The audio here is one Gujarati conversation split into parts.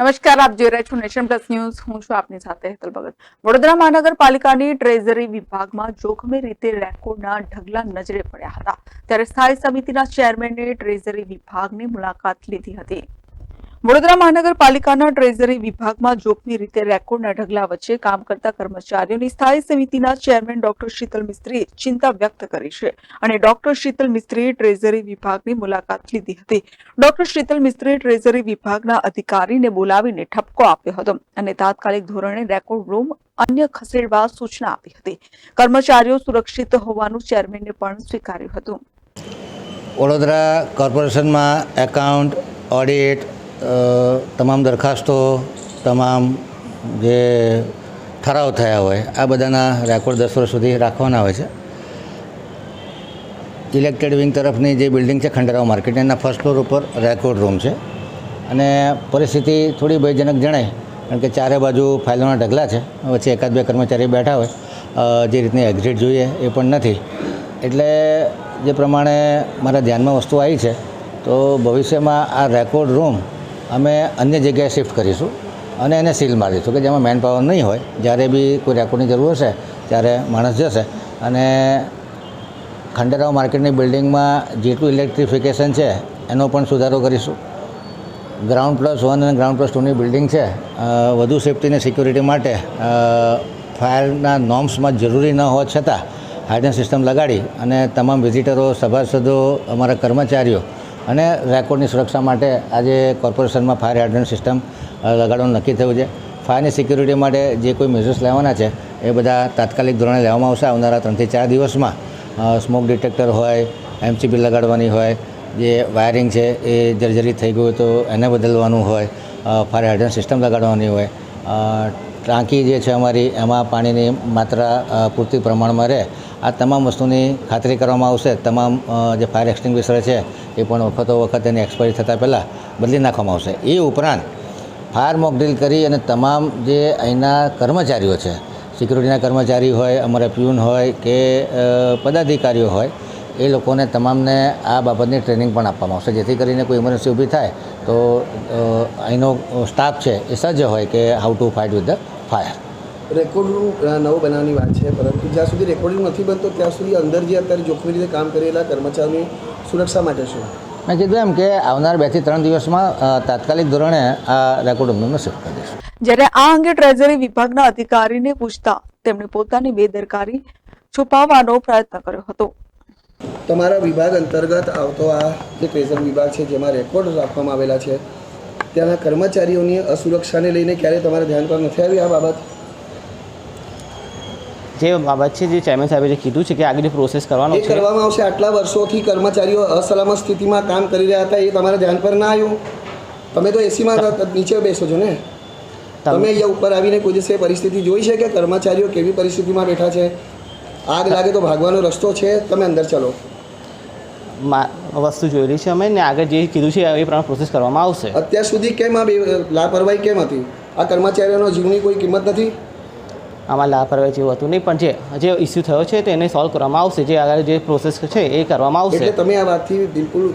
નમસ્કાર, આપ જોઈ રહ્યા છો નેશન પ્લસ ન્યૂઝ. હું છું આપની સાથે હેતલ ભગત. વડોદરા મહાનગરપાલિકાની ટ્રેઝરી વિભાગમાં જોખમી રીતે રેકોર્ડના ઢગલા નજરે પડ્યા હતા. ત્યારે સ્થાયી સમિતિના ચેરમેને ટ્રેઝરી વિભાગની મુલાકાત લીધી હતી. વડોદરા મહાનગરપાલિકાના ટ્રેઝરી વિભાગમાં જોખમી રીતે રેકોર્ડના ઢગલા વચ્ચે કામ કરતા કર્મચારીઓની સ્થાયી સમિતિના ચેરમેન ડોક્ટર શીતલ મિસ્ત્રીએ ચિંતા વ્યક્ત કરી છે અને ડોક્ટર શીતલ મિસ્ત્રીએ ટ્રેઝરી વિભાગની મુલાકાત લીધી હતી. ડોક્ટર શીતલ મિસ્ત્રીએ ટ્રેઝરી વિભાગના અધિકારીને બોલાવીને ઠપકો આપ્યો હતો અને તાત્કાલિક ધોરણે રેકોર્ડ રૂમ અન્ય ખસેડવા સૂચના આપી હતી. કર્મચારીઓ સુરક્ષિત હોવાનું ચેરમેને પણ સ્વીકાર્યું હતું. વડોદરા કોર્પોરેશનમાં એકાઉન્ટ, ઓડિટ તમામ દરખાસ્તો, તમામ જે ઠરાવ થયા હોય, આ બધાના રેકોર્ડ દસ વર્ષ સુધી રાખવાના હોય છે. ઇલેક્ટેડ વિંગ તરફની જે બિલ્ડિંગ છે, ખંડેરાવ માર્કેટ, એના ફર્સ્ટ ફ્લોર ઉપર રેકોર્ડ રૂમ છે. અને પરિસ્થિતિ થોડી ભયજનક જણાય, કારણ કે ચારે બાજુ ફાઇલોના ઢગલા છે, વચ્ચે એકાદ બે કર્મચારી બેઠા હોય જે રીતની એક્ઝિટ જોઈએ એ પણ નથી. એટલે જે પ્રમાણે મારા ધ્યાનમાં વસ્તુ આવી છે, તો ભવિષ્યમાં આ રેકોર્ડ રૂમ અમે અન્ય જગ્યાએ શિફ્ટ કરીશું અને એને સીલ મારીશું કે જેમાં મેન પાવર નહીં હોય. જ્યારે બી કોઈ રેકોર્ડની જરૂર હશે, ત્યારે માણસ જશે. અને ખંડેરાવ માર્કેટની બિલ્ડિંગમાં જેટલું ઇલેક્ટ્રિફિકેશન છે, એનો પણ સુધારો કરીશું. ગ્રાઉન્ડ પ્લસ વન અને ગ્રાઉન્ડ પ્લસ ટુની બિલ્ડિંગ છે. વધુ સેફ્ટી અને સિક્યુરિટી માટે ફાયરના નોર્મ્સમાં જરૂરી ન હોવા છતાં હાઇડન સિસ્ટમ લગાડી અને તમામ વિઝિટરો સભાસદો, અમારા કર્મચારીઓ અને રેકોર્ડની સુરક્ષા માટે આજે કોર્પોરેશનમાં ફાયર હાઇડન સિસ્ટમ લગાડવાનું નક્કી થયું છે. ફાયરની સિક્યુરિટી માટે જે કોઈ મેઝર્સ લેવાના છે, એ બધા તાત્કાલિક ધોરણે લેવામાં આવશે. આવનારા ત્રણથી ચાર દિવસમાં સ્મોક ડિટેક્ટર હોય એમસીબી લગાડવાની હોય, જે વાયરિંગ છે એ જર્જરી થઈ ગયું તો એને બદલવાનું હોય ફાયર હાઇડ્રન્ટ સિસ્ટમ લગાડવાની હોય. ટાંકી જે છે અમારી, એમાં પાણીની માત્રા પૂરતી પ્રમાણમાં રહે. આ તમામ વસ્તુની ખાતરી કરવામાં આવશે. તમામ જે ફાયર એક્સટિંગ્વિશર છે એ પણ વખતો વખત એની એક્સપાયરી થતાં પહેલાં બદલી નાખવામાં આવશે. એ ઉપરાંત ફાયર મોક ડ્રીલ કરી અને તમામ જે અહીંના કર્મચારીઓ છે સિક્યુરિટીના કર્મચારી હોય, અમારા પ્યુન હોય કે પદાધિકારીઓ હોય, એ લોકોને તમામને આ બાબતની ટ્રેનિંગ પણ આપવામાં આવશે. જેથી કરીને કોઈ ઇમરજન્સી ઊભી થાય તો અહીંનો સ્ટાફ છે એ સજ્જ હોય કે how to fight with the fire record room નવું બનાવવાની વાત છે પરંતુ જ્યાં સુધી રેકોર્ડિંગ નથી બનતો ત્યાં સુધી અંદર જે અત્યારે જોખમી રીતે કામ કરેલા કર્મચારીઓની સુરક્ષા માટે શું મેં કીધું એમ કે આવનાર બેથી ત્રણ દિવસમાં તાત્કાલિક ધોરણે આ રેકોર્ડ રૂમને શિફ્ટ કરી દઈશું જ્યારે આ અંગે ટ્રેઝરી વિભાગના અધિકારીને પૂછતા તેમણે પોતાની બેદરકારી છુપાવવાનો પ્રયત્ન કર્યો હતો. તમારા વિભાગ અંતર્ગત આવતો આ જે ટ્રેઝર વિભાગ છે જેમાં રેકોર્ડ રાખવામાં આવેલા છે ત્યાંના કર્મચારીઓની અસુરક્ષાને લઈને ક્યારેય તમારા ધ્યાન પર નથી આવી આ બાબત? જે બાબત છે જે ચેરમેન સાહેબે જે કીધું છે કે આગળની પ્રોસેસ કરવાનો છે. કરવામાં આવશે. આટલા વર્ષોથી કર્મચારીઓ અસલામત સ્થિતિમાં કામ કરી રહ્યા હતા એ તમારા ધ્યાન પર ના આવ્યું? તમે તો એસીમાં નીચે બેસો છો ને? તમે અહીંયા ઉપર આવીને કોઈ દિવસે પરિસ્થિતિ જોઈ છે કે કર્મચારીઓ કેવી પરિસ્થિતિમાં બેઠા છે? આગ લાગે તો ભાગવાનો રસ્તો છે તમે અંદર ચલો. વસ્તુ જોયેલી છે અમે ને આગળ જે કીધું છે એ પ્રમાણે પ્રોસેસ કરવામાં આવશે. અત્યાર સુધી કેમ આ બે- લાપરવાહી કેમ હતી? આ કર્મચારીઓનો જીવની કોઈ કિંમત નથી? આમાં લાપરવાહી જેવું હતું નહીં પણ જે જે ઇસ્યુ થયો છે તેને સોલ્વ કરવામાં આવશે. જે આગળ જે પ્રોસેસ છે એ કરવામાં એટલે આવશે તમે આ વાતથી બિલકુલ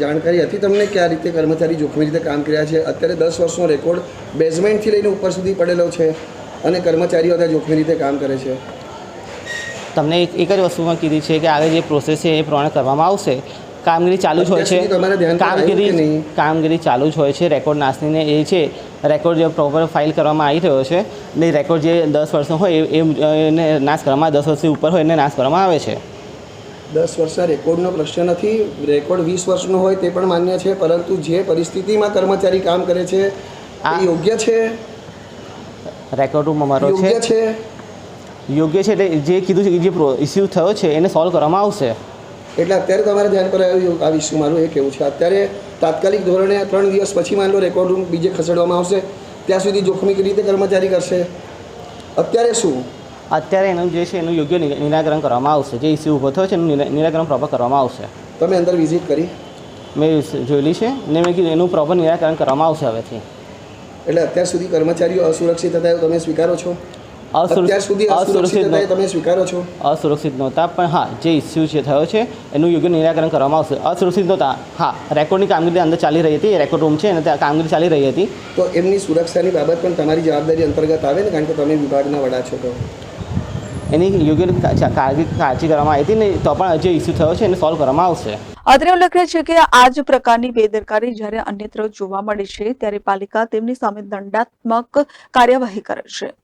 જાણકારી હતી તમને કે આ રીતે કર્મચારી જોખમી રીતે કામ કર્યા છે? અત્યારે દસ વર્ષનો રેકોર્ડ બેઝમેન્ટથી લઈને ઉપર સુધી પડેલો છે અને કર્મચારીઓ ત્યાં જોખમી રીતે કામ કરે છે. તમને એક એક જ વસ્તુમાં કીધી છે કે આગળ જે પ્રોસેસ છે એ પ્રમાણે કરવામાં આવશે. કામગીરી ચાલુ જ હોય છે. કામગીરી? કામગીરી ચાલુ જ હોય છે. રેકોર્ડ નાસનીને એ છે. રેકોર્ડ જે પ્રોપર ફાઇલ કરવામાં આવી રહ્યો છે ને રેકોર્ડ જે દસ વર્ષનો હોય એ એને નાશ કરવામાં દસ વર્ષથી ઉપર હોય એને નાશ કરવામાં આવે છે. દસ વર્ષના રેકોર્ડનો પ્રશ્ન નથી. રેકોર્ડ વીસ વર્ષનો હોય તે પણ માન્ય છે પરંતુ જે પરિસ્થિતિમાં કર્મચારી કામ કરે છે આ- યોગ્ય છે? રેકોર્ડ રૂમ અમારો યોગ્ય છે? છે યોગ્ય છે એટલે જે કીધું છે કે જે ઇસ્યુ થયો છે એને સોલ્વ કરવામાં આવશે. એટલે અત્યારે તમારે ધ્યાન પર આવ્યું આ ઇસ્યુ મારું એ કેવું છે. અત્યારે તાત્કાલિક ધોરણે ત્રણ દિવસ પછી માન લો રેકોર્ડ રૂમ બીજે ખસેડવામાં આવશે. ત્યાં સુધી જોખમી રીતે કર્મચારી કરશે? અત્યારે શું? અત્યારે એનું જે છે એનું યોગ્ય નિરાકરણ કરવામાં આવશે. જે ઇસ્યુ ઊભો થયો છે એનું નિરા- નિરાકરણ પ્રોપર કરવામાં આવશે. તમે અંદર વિઝિટ કરી? મેં જોયેલી છે ને મેં કીધું એનું પ્રોપર નિરાકરણ કરવામાં આવશે હવેથી. એટલે અત્યાર સુધી કર્મચારીઓ અસુરક્ષિત હતા એવું તમે સ્વીકારો છો? અસુરક્ષિત- સુધી અસુરક્ષિત અસુરક્ષિતતા તમે સ્વીકારો છો. અસુરક્ષિત નહોતા પણ હા જે ઇસ્યુ છે થયો છે એનું યોગ્ય નિરાકરણ કરવામાં આવશે. અસુરક્ષિત નહોતા. હા રેકોર્ડની કામગીરી અંદર ચાલી રહી હતી રેકોર્ડ રૂમ છે અને ત્યાં કામગીરી ચાલી રહી હતી. તો એમની સુરક્ષાની બાબત પણ તમારી જવાબદારી અંતર્ગત આવે ને? કારણ કે તમે વિભાગના વડા છો તો. એની યોગ્ય કાળજી કાળજી કરવામાં આવી હતી ને તો પણ જે ઇસ્યુ થયો છે એને સોલ્વ કરવામાં આવશે. અત્રે ઉલ્લેખનીય છે કે આ જ પ્રકારની બેદરકારી જ્યારે અન્યત્ર જોવા મળે છે ત્યારે પાલિકા તેમની સામે દંડાત્મક કાર્યવાહી કરે છે.